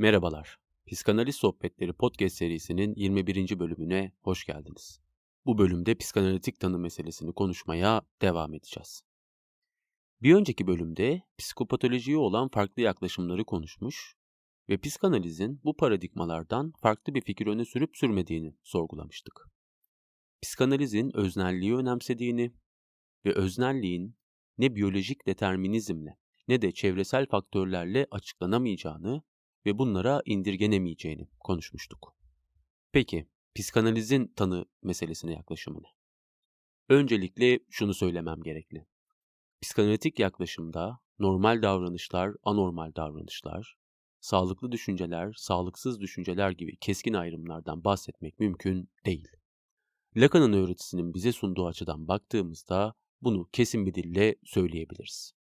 Merhabalar. Psikanaliz Sohbetleri podcast serisinin 21. bölümüne hoş geldiniz. Bu bölümde psikanalitik tanı meselesini konuşmaya devam edeceğiz. Bir önceki bölümde psikopatolojiye olan farklı yaklaşımları konuşmuş ve psikanalizin bu paradigmalardan farklı bir fikir öne sürüp sürmediğini sorgulamıştık. Psikanalizin öznelliği önemsediğini ve öznelliğin ne biyolojik determinizmle ne de çevresel faktörlerle açıklanamayacağını ve bunlara indirgenemeyeceğini konuşmuştuk. Peki, psikanalizin tanı meselesine yaklaşımı ne? Öncelikle şunu söylemem gerekli. Psikanalitik yaklaşımda normal davranışlar, anormal davranışlar, sağlıklı düşünceler, sağlıksız düşünceler gibi keskin ayrımlardan bahsetmek mümkün değil. Lacan'ın öğretisinin bize sunduğu açıdan baktığımızda bunu kesin bir dille söyleyebiliriz.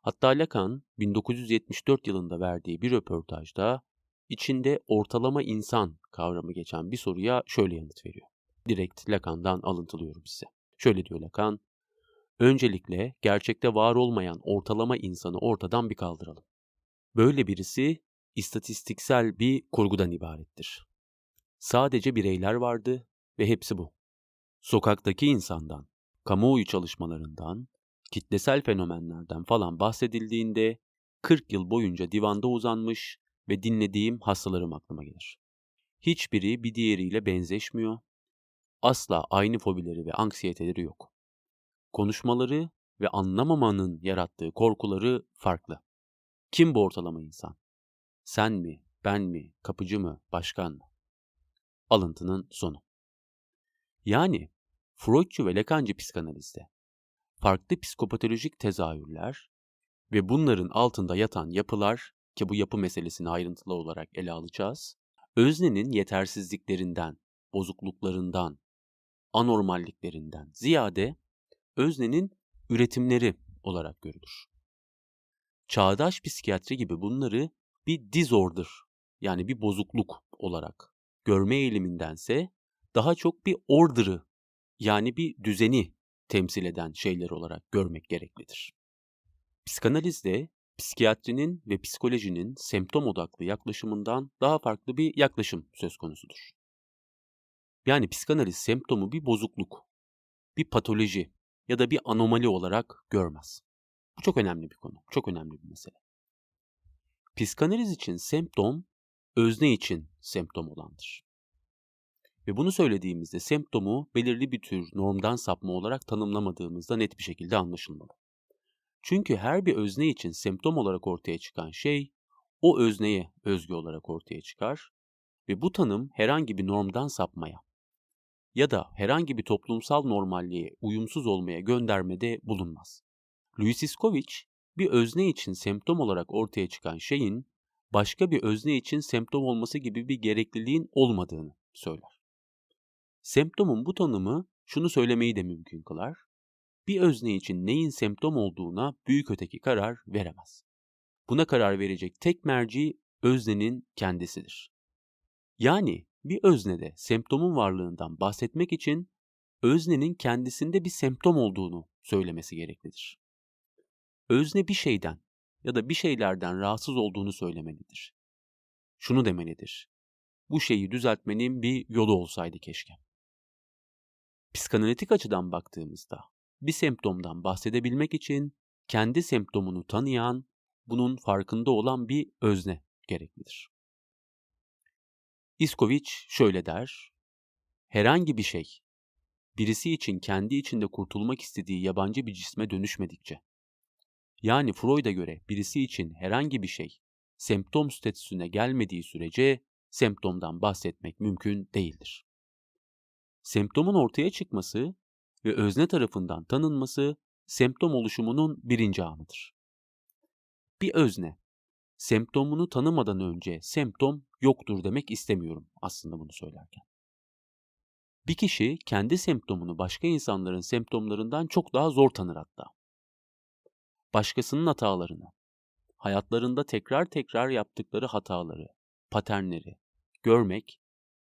Hatta Lacan 1974 yılında verdiği bir röportajda içinde ortalama insan kavramı geçen bir soruya şöyle yanıt veriyor. Direkt Lacan'dan alıntılıyorum size. Şöyle diyor Lacan, Öncelikle gerçekte var olmayan ortalama insanı ortadan bir kaldıralım. Böyle birisi istatistiksel bir kurgudan ibarettir. Sadece bireyler vardı ve hepsi bu. Sokaktaki insandan, kamuoyu çalışmalarından, kitlesel fenomenlerden falan bahsedildiğinde 40 yıl boyunca divanda uzanmış ve dinlediğim hastalarım aklıma gelir. Hiçbiri bir diğeriyle benzeşmiyor. Asla aynı fobileri ve anksiyeteleri yok. Konuşmaları ve anlamamanın yarattığı korkuları farklı. Kim bu ortalama insan? Sen mi, ben mi, kapıcı mı, başkan mı? Alıntının sonu. Yani Freudçu ve Lacanci psikanalizde farklı psikopatolojik tezahürler ve bunların altında yatan yapılar ki bu yapı meselesini ayrıntılı olarak ele alacağız. Öznenin yetersizliklerinden, bozukluklarından, anormalliklerinden ziyade öznenin üretimleri olarak görülür. Çağdaş psikiyatri gibi bunları bir disorder yani bir bozukluk olarak görme eğilimindense daha çok bir order'ı yani bir düzeni temsil eden şeyler olarak görmek gereklidir. Psikanalizde psikiyatrinin ve psikolojinin semptom odaklı yaklaşımından daha farklı bir yaklaşım söz konusudur. Yani psikanaliz semptomu bir bozukluk, bir patoloji ya da bir anomali olarak görmez. Bu çok önemli bir konu, çok önemli bir mesele. Psikanaliz için semptom, özne için semptom olandır. Ve bunu söylediğimizde semptomu belirli bir tür normdan sapma olarak tanımlamadığımızda net bir şekilde anlaşılmalı. Çünkü her bir özne için semptom olarak ortaya çıkan şey o özneye özgü olarak ortaya çıkar ve bu tanım herhangi bir normdan sapmaya ya da herhangi bir toplumsal normalliğe uyumsuz olmaya göndermede bulunmaz. Louis Iskovic bir özne için semptom olarak ortaya çıkan şeyin başka bir özne için semptom olması gibi bir gerekliliğin olmadığını söyler. Semptomun bu tanımı şunu söylemeyi de mümkün kılar. Bir özne için neyin semptom olduğuna büyük öteki karar veremez. Buna karar verecek tek merci öznenin kendisidir. Yani bir öznede semptomun varlığından bahsetmek için öznenin kendisinde bir semptom olduğunu söylemesi gereklidir. Özne bir şeyden ya da bir şeylerden rahatsız olduğunu söylemelidir. Şunu demelidir. Bu şeyi düzeltmenin bir yolu olsaydı keşke. Psikanalitik açıdan baktığımızda bir semptomdan bahsedebilmek için kendi semptomunu tanıyan, bunun farkında olan bir özne gereklidir. İskoviç şöyle der, herhangi bir şey, birisi için kendi içinde kurtulmak istediği yabancı bir cisme dönüşmedikçe, yani Freud'a göre birisi için herhangi bir şey, semptom statüsüne gelmediği sürece semptomdan bahsetmek mümkün değildir. Semptomun ortaya çıkması ve özne tarafından tanınması semptom oluşumunun birinci anıdır. Bir özne, semptomunu tanımadan önce semptom yoktur demek istemiyorum aslında bunu söylerken. Bir kişi kendi semptomunu başka insanların semptomlarından çok daha zor tanır hatta. Başkasının hatalarını, hayatlarında tekrar tekrar yaptıkları hataları, paternleri görmek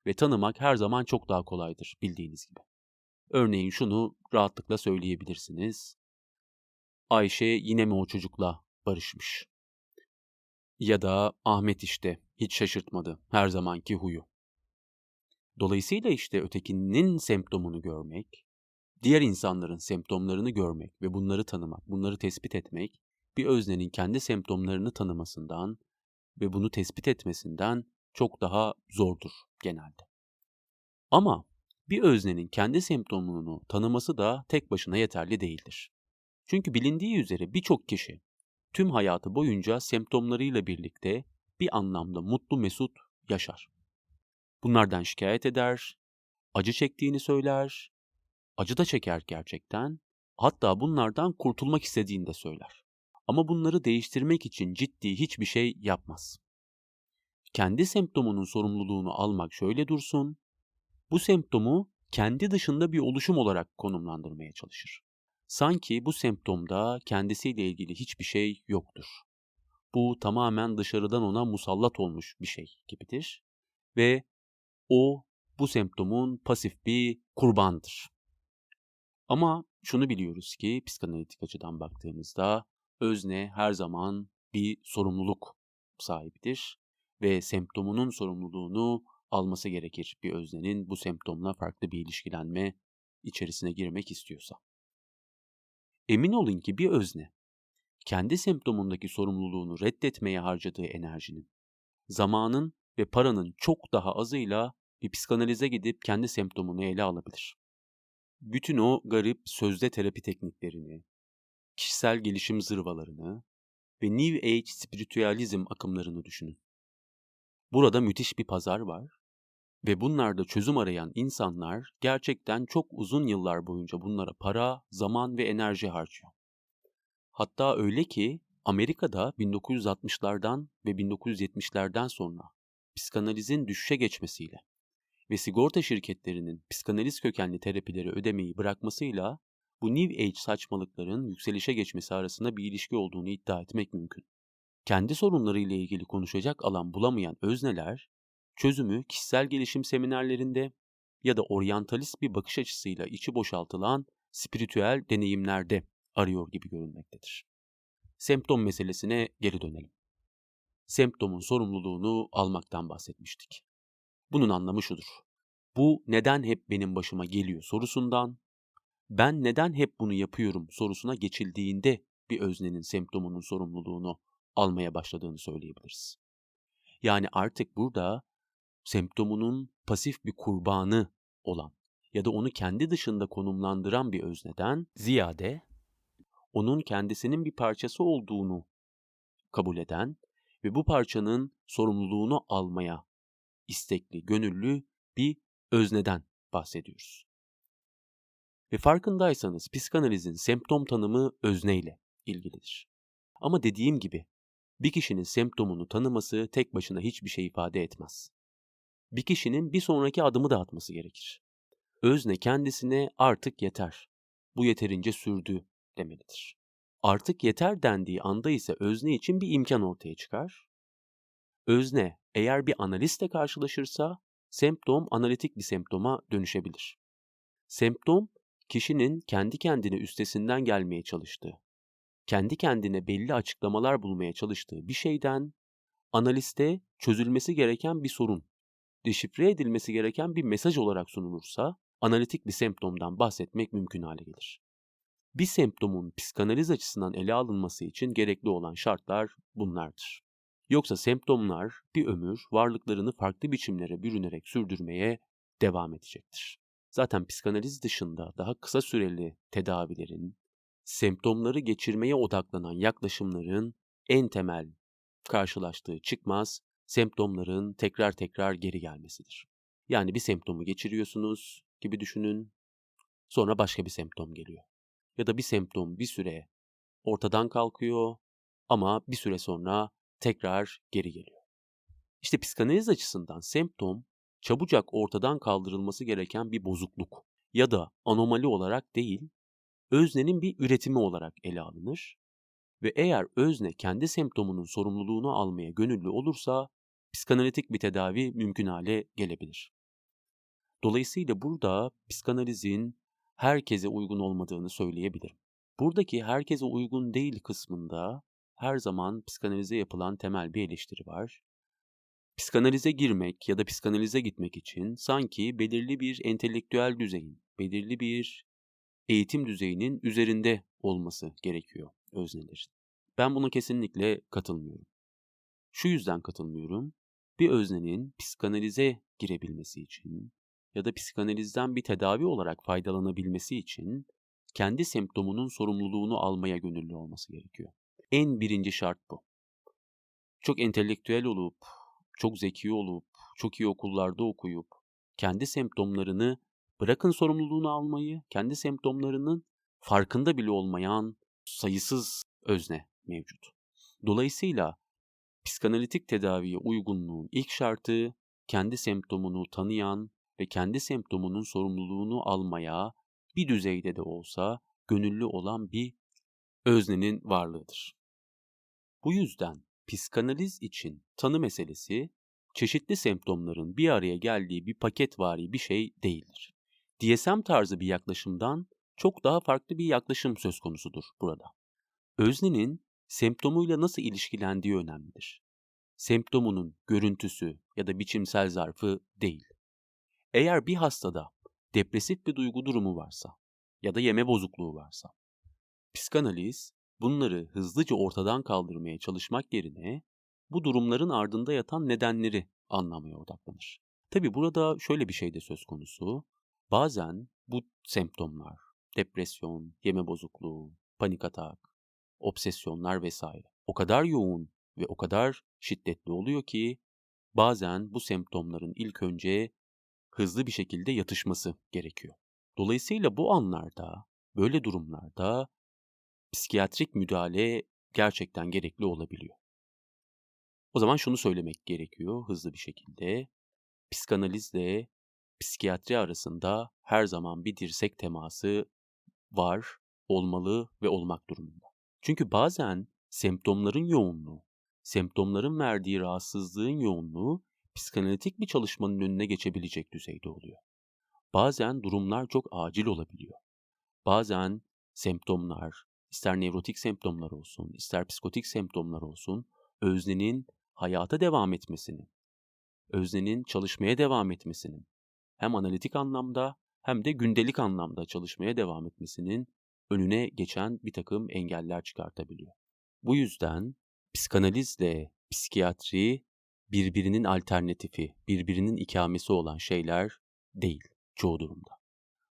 ve tanımak her zaman çok daha kolaydır bildiğiniz gibi. Örneğin şunu rahatlıkla söyleyebilirsiniz. Ayşe yine mi o çocukla barışmış? Ya da Ahmet işte hiç şaşırtmadı her zamanki huyu. Dolayısıyla işte ötekinin semptomunu görmek, diğer insanların semptomlarını görmek ve bunları tanımak, bunları tespit etmek bir öznenin kendi semptomlarını tanımasından ve bunu tespit etmesinden çok daha zordur genelde. Ama bir öznenin kendi semptomunu tanıması da tek başına yeterli değildir. Çünkü bilindiği üzere birçok kişi tüm hayatı boyunca semptomlarıyla birlikte bir anlamda mutlu mesut yaşar. Bunlardan şikayet eder, acı çektiğini söyler, acı da çeker gerçekten, hatta bunlardan kurtulmak istediğini de söyler. Ama bunları değiştirmek için ciddi hiçbir şey yapmaz. Kendi semptomunun sorumluluğunu almak şöyle dursun, bu semptomu kendi dışında bir oluşum olarak konumlandırmaya çalışır. Sanki bu semptomda kendisiyle ilgili hiçbir şey yoktur. Bu tamamen dışarıdan ona musallat olmuş bir şey gibidir ve o bu semptomun pasif bir kurbandır. Ama şunu biliyoruz ki psikanalitik açıdan baktığımızda özne her zaman bir sorumluluk sahibidir ve semptomunun sorumluluğunu alması gerekir bir öznenin bu semptomla farklı bir ilişkilenme içerisine girmek istiyorsa. Emin olun ki bir özne kendi semptomundaki sorumluluğunu reddetmeye harcadığı enerjinin, zamanın ve paranın çok daha azıyla bir psikanalize gidip kendi semptomunu ele alabilir. Bütün o garip sözde terapi tekniklerini, kişisel gelişim zırvalarını ve New Age spiritüalizm akımlarını düşünün. Burada müthiş bir pazar var ve bunlarda çözüm arayan insanlar gerçekten çok uzun yıllar boyunca bunlara para, zaman ve enerji harcıyor. Hatta öyle ki Amerika'da 1960'lardan ve 1970'lerden sonra psikanalizin düşüşe geçmesiyle ve sigorta şirketlerinin psikanaliz kökenli terapileri ödemeyi bırakmasıyla bu New Age saçmalıkların yükselişe geçmesi arasında bir ilişki olduğunu iddia etmek mümkün. Kendi sorunlarıyla ilgili konuşacak alan bulamayan özneler, çözümü kişisel gelişim seminerlerinde ya da oryantalist bir bakış açısıyla içi boşaltılan spiritüel deneyimlerde arıyor gibi görünmektedir. Semptom meselesine geri dönelim. Semptomun sorumluluğunu almaktan bahsetmiştik. Bunun anlamı şudur. Bu neden hep benim başıma geliyor sorusundan, ben neden hep bunu yapıyorum sorusuna geçildiğinde bir öznenin semptomunun sorumluluğunu almaya başladığını söyleyebiliriz. Yani artık burada semptomunun pasif bir kurbanı olan ya da onu kendi dışında konumlandıran bir özneden ziyade onun kendisinin bir parçası olduğunu kabul eden ve bu parçanın sorumluluğunu almaya istekli, gönüllü bir özneden bahsediyoruz. Ve farkındaysanız psikanalizin semptom tanımı özneyle ilgilidir. Ama dediğim gibi bir kişinin semptomunu tanıması tek başına hiçbir şey ifade etmez. Bir kişinin bir sonraki adımı da atması gerekir. Özne kendisine artık yeter. Bu yeterince sürdü demelidir. Artık yeter dendiği anda ise özne için bir imkan ortaya çıkar. Özne eğer bir analistle karşılaşırsa semptom analitik bir semptoma dönüşebilir. Semptom kişinin kendi kendine üstesinden gelmeye çalıştığı, kendi kendine belli açıklamalar bulmaya çalıştığı bir şeyden analiste çözülmesi gereken bir sorun, deşifre edilmesi gereken bir mesaj olarak sunulursa analitik bir semptomdan bahsetmek mümkün hale gelir. Bir semptomun psikanaliz açısından ele alınması için gerekli olan şartlar bunlardır. Yoksa semptomlar bir ömür varlıklarını farklı biçimlere bürünerek sürdürmeye devam edecektir. Zaten psikanaliz dışında daha kısa süreli tedavilerin, semptomları geçirmeye odaklanan yaklaşımların en temel karşılaştığı çıkmaz semptomların tekrar tekrar geri gelmesidir. Yani bir semptomu geçiriyorsunuz gibi düşünün, sonra başka bir semptom geliyor. Ya da bir semptom bir süre ortadan kalkıyor ama bir süre sonra tekrar geri geliyor. İşte psikanaliz açısından semptom çabucak ortadan kaldırılması gereken bir bozukluk ya da anomali olarak değil, öznenin bir üretimi olarak ele alınır ve eğer özne kendi semptomunun sorumluluğunu almaya gönüllü olursa psikanalitik bir tedavi mümkün hale gelebilir. Dolayısıyla burada psikanalizin herkese uygun olmadığını söyleyebilirim. Buradaki herkese uygun değil kısmında her zaman psikanalize yapılan temel bir eleştiri var. Psikanalize girmek ya da psikanalize gitmek için sanki belirli bir entelektüel düzeyin, belirli bir eğitim düzeyinin üzerinde olması gerekiyor öznelerin. Ben buna kesinlikle katılmıyorum. Şu yüzden katılmıyorum. Bir öznenin psikanalize girebilmesi için ya da psikanalizden bir tedavi olarak faydalanabilmesi için kendi semptomunun sorumluluğunu almaya gönüllü olması gerekiyor. En birinci şart bu. Çok entelektüel olup, çok zeki olup, çok iyi okullarda okuyup, kendi semptomlarını bırakın sorumluluğunu almayı, kendi semptomlarının farkında bile olmayan sayısız özne mevcut. Dolayısıyla psikanalitik tedaviye uygunluğun ilk şartı kendi semptomunu tanıyan ve kendi semptomunun sorumluluğunu almaya bir düzeyde de olsa gönüllü olan bir öznenin varlığıdır. Bu yüzden psikanaliz için tanı meselesi çeşitli semptomların bir araya geldiği bir paketvari bir şey değildir. DSM tarzı bir yaklaşımdan çok daha farklı bir yaklaşım söz konusudur burada. Öznenin semptomuyla nasıl ilişkilendiği önemlidir. Semptomunun görüntüsü ya da biçimsel zarfı değil. Eğer bir hastada depresif bir duygu durumu varsa ya da yeme bozukluğu varsa, psikanaliz bunları hızlıca ortadan kaldırmaya çalışmak yerine bu durumların ardında yatan nedenleri anlamaya odaklanır. Tabi burada şöyle bir şey de söz konusu. Bazen bu semptomlar, depresyon, yeme bozukluğu, panik atak, obsesyonlar vesaire o kadar yoğun ve o kadar şiddetli oluyor ki bazen bu semptomların ilk önce hızlı bir şekilde yatışması gerekiyor. Dolayısıyla bu anlarda, böyle durumlarda psikiyatrik müdahale gerçekten gerekli olabiliyor. O zaman şunu söylemek gerekiyor hızlı bir şekilde. Psikanalizle psikiyatri arasında her zaman bir dirsek teması var, olmalı ve olmak durumunda. Çünkü bazen semptomların yoğunluğu, semptomların verdiği rahatsızlığın yoğunluğu psikanalitik bir çalışmanın önüne geçebilecek düzeyde oluyor. Bazen durumlar çok acil olabiliyor. Bazen semptomlar, ister nevrotik semptomlar olsun, ister psikotik semptomlar olsun, öznenin hayata devam etmesini, öznenin çalışmaya devam etmesinin, hem analitik anlamda hem de gündelik anlamda çalışmaya devam etmesinin önüne geçen bir takım engeller çıkartabiliyor. Bu yüzden psikanalizle psikiyatri birbirinin alternatifi, birbirinin ikamesi olan şeyler değil çoğu durumda.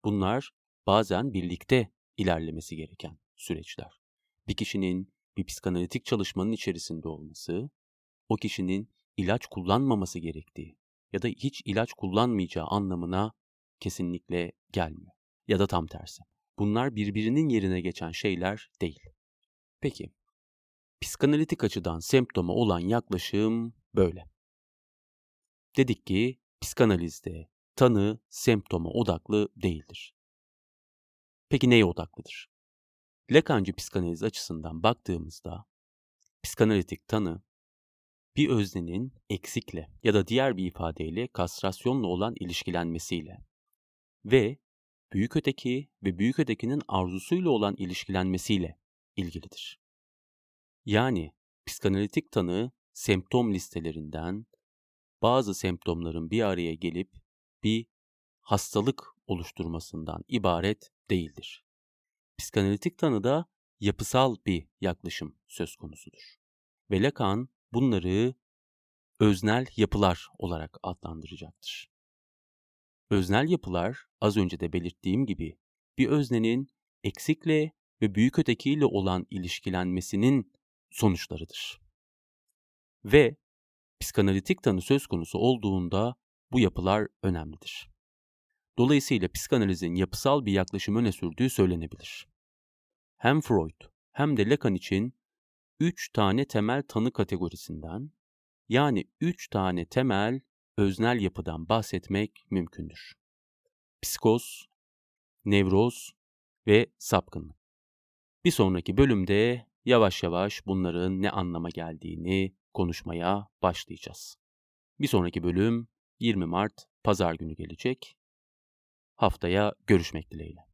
Bunlar bazen birlikte ilerlemesi gereken süreçler. Bir kişinin bir psikanalitik çalışmanın içerisinde olması, o kişinin ilaç kullanmaması gerektiği ya da hiç ilaç kullanmayacağı anlamına kesinlikle gelmiyor. Ya da tam tersi. Bunlar birbirinin yerine geçen şeyler değil. Peki, psikanalitik açıdan semptoma olan yaklaşım böyle. Dedik ki psikanalizde tanı semptoma odaklı değildir. Peki neye odaklıdır? Lakancı psikanaliz açısından baktığımızda psikanalitik tanı bir öznenin eksikle ya da diğer bir ifadeyle kastrasyonla olan ilişkilenmesiyle ve büyük öteki ve büyük ötekinin arzusuyla olan ilişkilenmesiyle ilgilidir. Yani psikanalitik tanı semptom listelerinden bazı semptomların bir araya gelip bir hastalık oluşturmasından ibaret değildir. Psikanalitik tanıda yapısal bir yaklaşım söz konusudur. Ve Lacan bunları öznel yapılar olarak adlandıracaktır. Öznel yapılar az önce de belirttiğim gibi bir öznenin eksikle ve büyük ötekiyle olan ilişkilenmesinin sonuçlarıdır. Ve psikanalitik tanı söz konusu olduğunda bu yapılar önemlidir. Dolayısıyla psikanalizin yapısal bir yaklaşım öne sürdüğü söylenebilir. Hem Freud hem de Lacan için üç tane temel tanı kategorisinden yani üç tane temel öznel yapıdan bahsetmek mümkündür. Psikoz, nevroz ve sapkınlık. Bir sonraki bölümde yavaş yavaş bunların ne anlama geldiğini konuşmaya başlayacağız. Bir sonraki bölüm 20 Mart Pazar günü gelecek. Haftaya görüşmek dileğiyle.